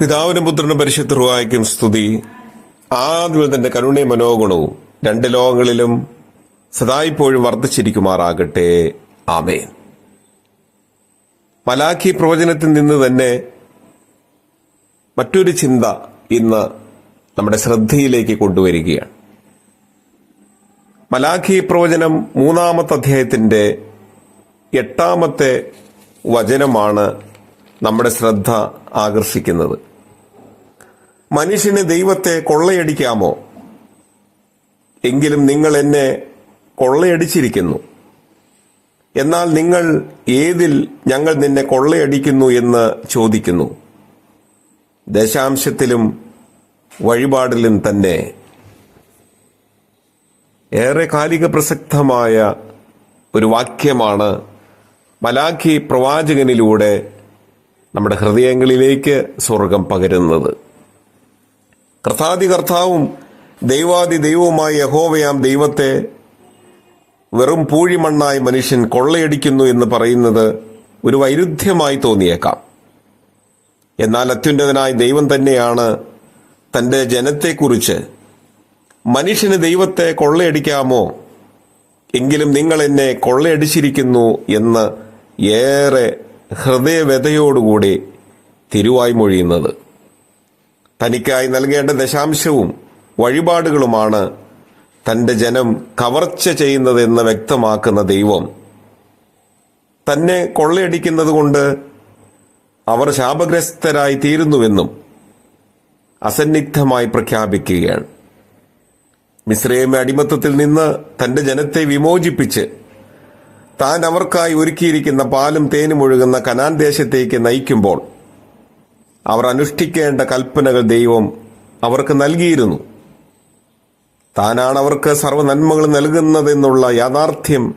പിതാവിനും പുത്രനും പരിശുദ്ധ റുവായ്ക്കും സ്തുതി. ആദ്യം തന്റെ കരുണയും മനോഗുണവും രണ്ട് ലോകങ്ങളിലും സദായിപ്പോഴും വർദ്ധിച്ചിരിക്കുമാറാകട്ടെ. ആമേൻ. മലാഖി പ്രവചനത്തിൽ നിന്ന് തന്നെ മറ്റൊരു ചിന്ത ഇന്ന് നമ്മുടെ ശ്രദ്ധയിലേക്ക് കൊണ്ടുവരികയാണ്. മലാഖി പ്രവചനം മൂന്നാമത്തെ അധ്യായത്തിന്റെ എട്ടാമത്തെ വചനമാണ് നമ്മുടെ ശ്രദ്ധ ആകർഷിക്കുന്നത്. മനുഷ്യന് ദൈവത്തെ കൊള്ളയടിക്കാമോ? എങ്കിലും നിങ്ങൾ എന്നെ കൊള്ളയടിച്ചിരിക്കുന്നു. എന്നാൽ നിങ്ങൾ ഏതിൽ ഞങ്ങൾ നിന്നെ കൊള്ളയടിക്കുന്നു എന്ന് ചോദിക്കുന്നു? ദശാംശത്തിലും വഴിപാടിലും തന്നെ. ഏറെ കാലിക പ്രസക്തമായ ഒരു വാക്യമാണ് മലാഖി പ്രവാചകനിലൂടെ നമ്മുടെ ഹൃദയങ്ങളിലേക്ക് സ്വർഗം പകരുന്നത്. കർത്താതി കർത്താവും ദൈവാദി ദൈവവുമായി യഹോവയാം ദൈവത്തെ വെറും പൂഴിമണ്ണായി മനുഷ്യൻ കൊള്ളയടിക്കുന്നു എന്ന് പറയുന്നത് ഒരു വൈരുദ്ധ്യമായി തോന്നിയേക്കാം. എന്നാൽ അത്യുന്നതനായ ദൈവം തന്നെയാണ് തന്റെ ജനത്തെക്കുറിച്ച് മനുഷ്യന് ദൈവത്തെ കൊള്ളയടിക്കാമോ? എങ്കിലും നിങ്ങൾ എന്നെ കൊള്ളയടിച്ചിരിക്കുന്നു എന്ന് ഏറെ ഹൃദയവ്യതയോടുകൂടി തിരുവായി മൊഴിയുന്നത് തനിക്കായി നൽകേണ്ട ദശാംശവും വഴിപാടുകളുമാണ് തന്റെ ജനം കവർച്ച ചെയ്യുന്നതെന്ന് വ്യക്തമാക്കുന്ന ദൈവം. തന്നെ കൊള്ളയടിക്കുന്നത് കൊണ്ട് അവർ ശാപഗ്രസ്തരായി തീരുന്നുവെന്നും അസന്നിഗ്ധമായി പ്രഖ്യാപിക്കുകയാണ്. മിശ്രയമ അടിമത്തത്തിൽ നിന്ന് തന്റെ ജനത്തെ വിമോചിപ്പിച്ച് താൻ അവർക്കായി ഒരുക്കിയിരിക്കുന്ന പാലും തേനും ഒഴുകുന്ന കനാൻ ദേശത്തേക്ക് നയിക്കുമ്പോൾ അവർ അനുഷ്ഠിക്കേണ്ട കൽപ്പനകൾ ദൈവം അവർക്ക് നൽകിയിരുന്നു. താനാണ് അവർക്ക് സർവ നന്മകൾ നൽകുന്നതെന്നുള്ള യാഥാർത്ഥ്യം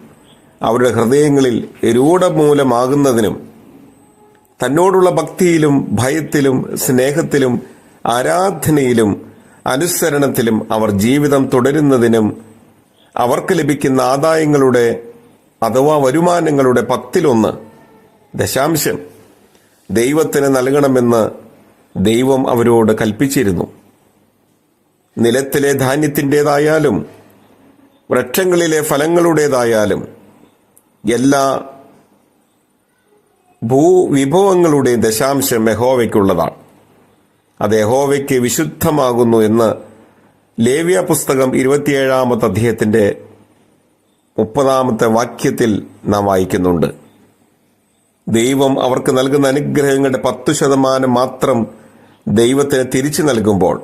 അവരുടെ ഹൃദയങ്ങളിൽ രൂഢമൂലമാകുന്നതിനും തന്നോടുള്ള ഭക്തിയിലും ഭയത്തിലും സ്നേഹത്തിലും ആരാധനയിലും അനുസരണത്തിലും അവർ ജീവിതം തുടരുന്നതിനും അവർക്ക് ലഭിക്കുന്ന ആദായങ്ങളുടെ അഥവാ വരുമാനങ്ങളുടെ പത്തിലൊന്ന് ദശാംശം. ദൈവത്തിന് നൽകണമെന്ന് ദൈവം അവരോട് കൽപ്പിച്ചിരുന്നു. നിലത്തിലെ ധാന്യത്തിന്റെതായാലും വൃക്ഷങ്ങളിലെ ഫലങ്ങളുടേതായാലും എല്ലാ ഭൂവിഭവങ്ങളുടെ ദശാംശം യഹോവയ്ക്കുള്ളതാണ്. അത് യഹോവയ്ക്ക് വിശുദ്ധമാകുന്നു എന്ന് ലേവ്യ പുസ്തകം ഇരുപത്തിയേഴാമത്തെ അധ്യായത്തിന്റെ മുപ്പതാമത്തെ വാക്യത്തിൽ നാം വായിക്കുന്നുണ്ട്. ദൈവം അവർക്ക് നൽകുന്ന അനുഗ്രഹങ്ങളുടെ പത്തു ശതമാനം മാത്രം ദൈവത്തിന് തിരിച്ചു നൽകുമ്പോൾ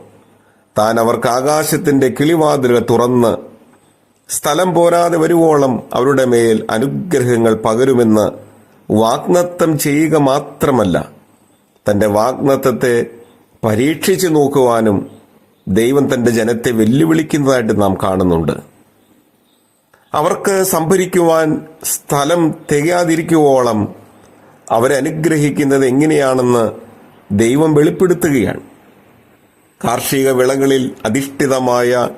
താൻ അവർക്ക് ആകാശത്തിന്റെ കിളിവാതിലുകൾ തുറന്ന് സ്ഥലം പോരാതെ വരുവോളം അവരുടെ മേൽ അനുഗ്രഹങ്ങൾ പകരുമെന്ന് വാഗ്നത്വം ചെയ്യുക മാത്രമല്ല തന്റെ വാഗ്നത്വത്തെ പരീക്ഷിച്ചു നോക്കുവാനും ദൈവം തന്റെ ജനത്തെ വെല്ലുവിളിക്കുന്നതായിട്ട് നാം കാണുന്നുണ്ട്. അവർക്ക് സംഭരിക്കുവാൻ സ്ഥലം തികയാതിരിക്കുവോളം അവരെ അനുഗ്രഹിക്കുന്നത് എങ്ങനെയാണെന്ന് ദൈവം വെളിപ്പെടുത്തുകയാണ്. കാർഷിക വിളകളിൽ അധിഷ്ഠിതമായ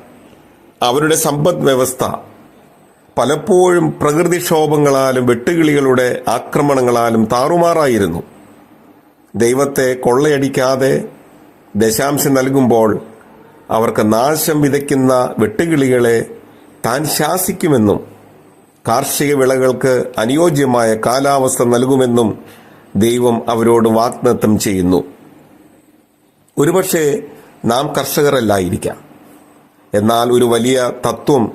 അവരുടെ സമ്പദ് വ്യവസ്ഥ പലപ്പോഴും പ്രകൃതിക്ഷോഭങ്ങളാലും വെട്ടുകിളികളുടെ ആക്രമണങ്ങളാലും താറുമാറായിരുന്നു. ദൈവത്തെ കൊള്ളയടിക്കാതെ ദശാംശം നൽകുമ്പോൾ അവർക്ക് നാശം വിതയ്ക്കുന്ന വെട്ടുകിളികളെ താൻ ശാസിക്കുമെന്നും കാർഷിക വിളകൾക്ക് അനുയോജ്യമായ കാലാവസ്ഥ നൽകുമെന്നും ദൈവം അവരോട് വാഗ്ദത്തം ചെയ്യുന്നു. ഒരുപക്ഷെ നാം കർഷകരല്ലായിരിക്കാം. എന്നാൽ ഒരു വലിയ തത്വം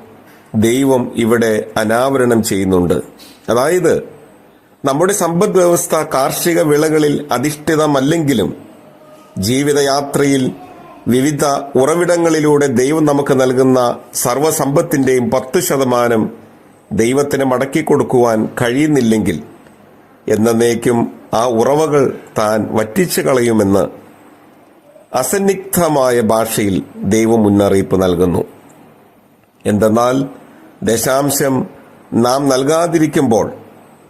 ദൈവം ഇവിടെ അനാവരണം ചെയ്യുന്നുണ്ട്. അതായത് നമ്മുടെ സമ്പദ് വ്യവസ്ഥ കാർഷിക വിളകളിൽ അധിഷ്ഠിതമല്ലെങ്കിലും ജീവിതയാത്രയിൽ വിവിധ ഉറവിടങ്ങളിലൂടെ ദൈവം നമുക്ക് നൽകുന്ന സർവസമ്പത്തിന്റെയും പത്ത് ശതമാനം ദൈവത്തിന് മടക്കി കൊടുക്കുവാൻ കഴിയുന്നില്ലെങ്കിൽ എന്നേക്കും ആ ഉറവകൾ താൻ വറ്റിച്ചു കളയുമെന്ന് അസന്നിഗ്ധമായ ഭാഷയിൽ ദൈവം മുന്നറിയിപ്പ് നൽകുന്നു. എന്തെന്നാൽ ദശാംശം നാം നൽകാതിരിക്കുമ്പോൾ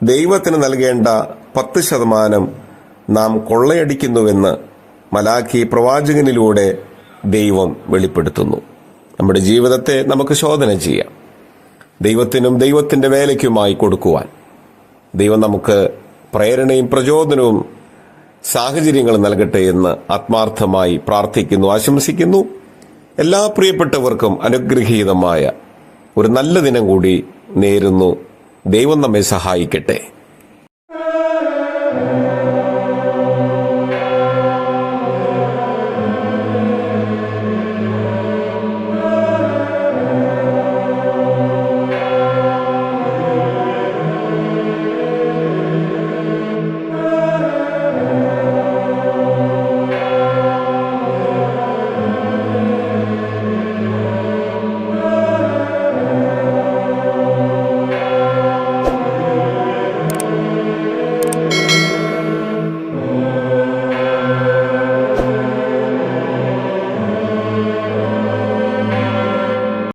ദൈവത്തിന് നൽകേണ്ട പത്ത് ശതമാനം നാം കൊള്ളയടിക്കുന്നുവെന്ന് മലാഖി പ്രവാചകനിലൂടെ ദൈവം വെളിപ്പെടുത്തുന്നു. നമ്മുടെ ജീവിതത്തെ നമുക്ക് ശോധന ചെയ്യാം. ദൈവത്തിനും ദൈവത്തിന്റെ വേലയ്ക്കുമായി കൊടുക്കുവാൻ. ദൈവം നമുക്ക് പ്രേരണയും പ്രചോദനവും സാഹചര്യങ്ങൾ നൽകട്ടെ എന്ന് ആത്മാർത്ഥമായി പ്രാർത്ഥിക്കുന്നു ആശംസിക്കുന്നു. എല്ലാ പ്രിയപ്പെട്ടവർക്കും അനുഗ്രഹീതമായ ഒരു നല്ല ദിനം കൂടി നേരുന്നു. ദൈവം നമ്മെ സഹായിക്കട്ടെ.